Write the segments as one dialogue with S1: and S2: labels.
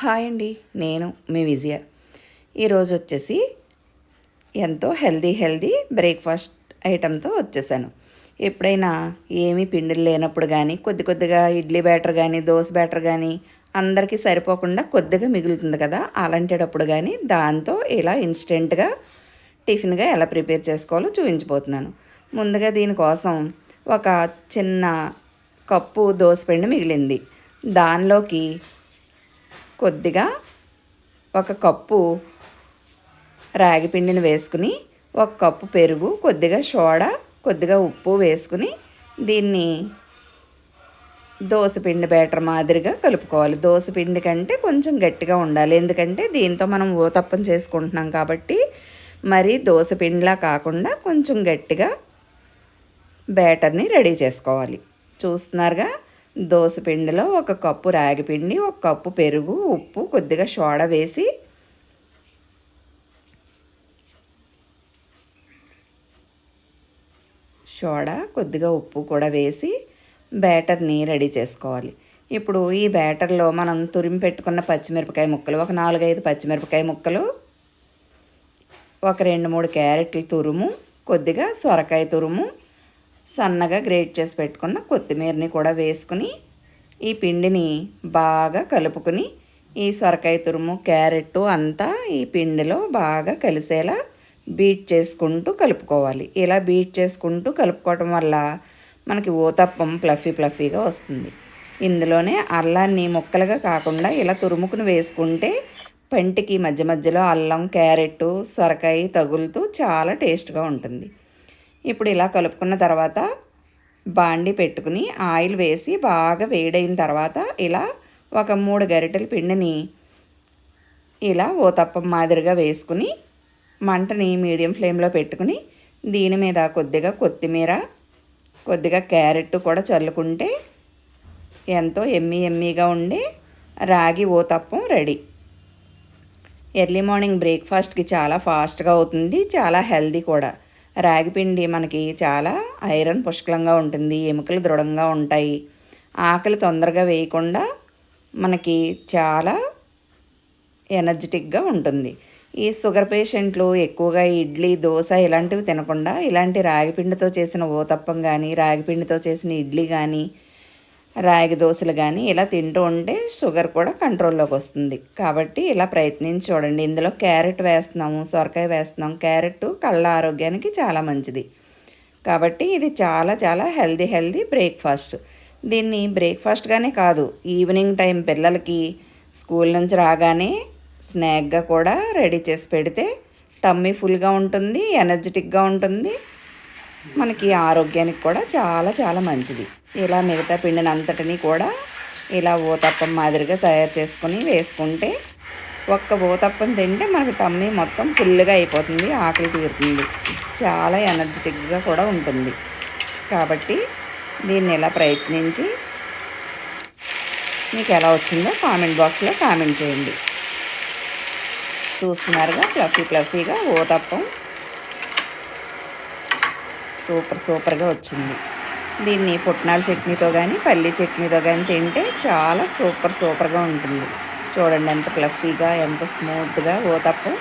S1: Hi అండి నేను మీ విజయ. ఈరోజు వచ్చేసి ఎంతో హెల్దీ హెల్దీ బ్రేక్ఫాస్ట్ ఐటెంతో వచ్చేసాను. ఎప్పుడైనా ఏమీ పిండిలు లేనప్పుడు కానీ కొద్ది కొద్దిగా ఇడ్లీ బ్యాటర్ కానీ దోశ బ్యాటర్ కానీ అందరికీ సరిపోకుండా కొద్దిగా మిగులుతుంది కదా అలాంటిటప్పుడు కానీ దాంతో ఇలా ఇన్స్టెంట్గా టిఫిన్గా ఎలా ప్రిపేర్ చేసుకోవాలో చూపించిపోతున్నాను ముందుగా దీనికోసం ఒక చిన్న కప్పు దోసపిండి మిగిలింది. దానిలోకి కొద్దిగా ఒక కప్పు రాగి పిండిని వేసుకుని ఒక కప్పు పెరుగు కొద్దిగా సోడా కొద్దిగా ఉప్పు వేసుకుని దీన్ని దోసపిండి బ్యాటర్ మాదిరిగా కలుపుకోవాలి. దోసపిండి కంటే కొంచెం గట్టిగా ఉండాలి. ఎందుకంటే దీంతో మనం ఊతప్పం చేసుకుంటున్నాం కాబట్టి మరి దోసపిండిలా కాకుండా కొంచెం గట్టిగా బ్యాటర్ని రెడీ చేసుకోవాలి. చూస్తున్నారుగా? దోసపిండిలో ఒక కప్పు రాగిపిండి ఒక కప్పు పెరుగు ఉప్పు కొద్దిగా సోడా వేసి సోడా కొద్దిగా ఉప్పు కూడా వేసి బ్యాటర్ని రెడీ చేసుకోవాలి. ఇప్పుడు ఈ బ్యాటర్లో మనం తురిమి పెట్టుకున్న పచ్చిమిరపకాయ ముక్కలు ఒక నాలుగైదు పచ్చిమిరపకాయ ముక్కలు ఒక రెండు మూడు క్యారెట్లు తురుము కొద్దిగా సొరకాయ తురుము సన్నగా గ్రేట్ చేసి పెట్టుకున్న కొత్తిమీరని కూడా వేసుకుని ఈ పిండిని బాగా కలుపుకుని ఈ సొరకాయ తురుము క్యారెట్ అంతా ఈ పిండిలో బాగా కలిసేలా బీట్ చేసుకుంటూ కలుపుకోవాలి. ఇలా బీట్ చేసుకుంటూ కలుపుకోవటం వల్ల మనకి ఊతప్పం ప్లఫీ ప్లఫీగా వస్తుంది. ఇందులోనే అల్లాన్ని ముక్కలుగా కాకుండా ఇలా తురుముకుని వేసుకుంటే పంటికి మధ్య మధ్యలో అల్లం క్యారెట్ సొరకాయ తగులుతూ చాలా టేస్ట్గా ఉంటుంది. ఇప్పుడు ఇలా కలుపుకున్న తర్వాత బాండి పెట్టుకుని ఆయిల్ వేసి బాగా వేడైన తర్వాత ఇలా ఒక మూడు గరిటెల పిండిని ఇలా ఓతప్పం మాదిరిగా వేసుకుని మంటని మీడియం ఫ్లేమ్లో పెట్టుకుని దీని మీద కొద్దిగా కొత్తిమీర కొద్దిగా క్యారెట్ కూడా చల్లుకుంటే ఎంతో ఎమ్మీ ఎమ్మీగా ఉండే రాగి ఓతప్పం రెడీ. ఎర్లీ మార్నింగ్ బ్రేక్ఫాస్ట్కి చాలా ఫాస్ట్గా అవుతుంది చాలా హెల్దీ కూడా. రాగిపిండి మనకి చాలా ఐరన్ పుష్కలంగా ఉంటుంది ఎముకలు దృఢంగా ఉంటాయి. ఆకలి తొందరగా వేయకుండా మనకి చాలా ఎనర్జెటిక్గా ఉంటుంది. ఈ షుగర్ పేషెంట్లు ఎక్కువగా ఇడ్లీ దోశ ఇలాంటివి తినకుండా ఇలాంటి రాగిపిండితో చేసిన ఓతప్పం కానీ రాగిపిండితో చేసిన ఇడ్లీ కానీ రాగి దోశలు కానీ ఇలా తింటూ ఉంటే షుగర్ కూడా కంట్రోల్లోకి వస్తుంది. కాబట్టి ఇలా ప్రయత్నించి చూడండి. ఇందులో క్యారెట్ వేస్తున్నాము సొరకాయ వేస్తున్నాం క్యారెట్ కళ్ళ ఆరోగ్యానికి చాలా మంచిది. కాబట్టి ఇది చాలా చాలా హెల్దీ హెల్దీ బ్రేక్ఫాస్ట్. దీన్ని బ్రేక్ఫాస్ట్గానే కాదు ఈవినింగ్ టైం పిల్లలకి స్కూల్ నుంచి రాగానే స్నాక్గా కూడా రెడీ చేసి పెడితే టమ్మీ ఫుల్గా ఉంటుంది ఎనర్జెటిక్గా ఉంటుంది. మనకి ఆరోగ్యానికి కూడా చాలా చాలా మంచిది. ఇలా మిగతా పిండిని అంతటిని కూడా ఇలా ఊతప్పం మాదిరిగా తయారు చేసుకుని వేసుకుంటే ఒక్క ఊతప్పం తింటే మనకి తమ్మి e మొత్తం ఫుల్గా అయిపోతుంది ఆకలి తీరుతుంది. చాలా ఎనర్జెటిక్గా కూడా ఉంటుంది. కాబట్టి దీన్ని ఇలా ప్రయత్నించి మీకు ఎలా వచ్చిందో కామెంట్ బాక్స్లో కామెంట్ చేయండి. చూస్తున్నారుగా ఫ్లఫీ ఫ్లఫీగా ఊతప్పం సూపర్ సూపర్గా వచ్చింది. దీన్ని పుట్నాల చట్నీతో కానీ పల్లీ చట్నీతో కానీ తింటే చాలా సూపర్ సూపర్గా ఉంటుంది. చూడండి ఎంత ఫ్లఫీగా ఎంత స్మూత్గా ఊతప్పం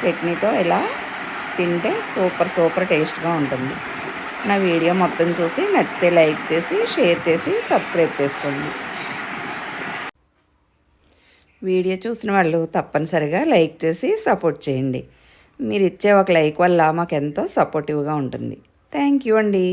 S1: చట్నీతో ఇలా తింటే సూపర్ సూపర్ టేస్ట్గా ఉంటుంది. నా వీడియో మొత్తం చూసి నచ్చితే లైక్ చేసి షేర్ చేసి సబ్స్క్రైబ్ చేసుకోండి. వీడియో చూసిన వాళ్ళు తప్పనిసరిగా లైక్ చేసి సపోర్ట్ చేయండి. మీరు ఇచ్చే ఒక లైక్ వల్ల మాకు ఎంతో సపోర్టివ్గా ఉంటుంది. థ్యాంక్ యూ అండి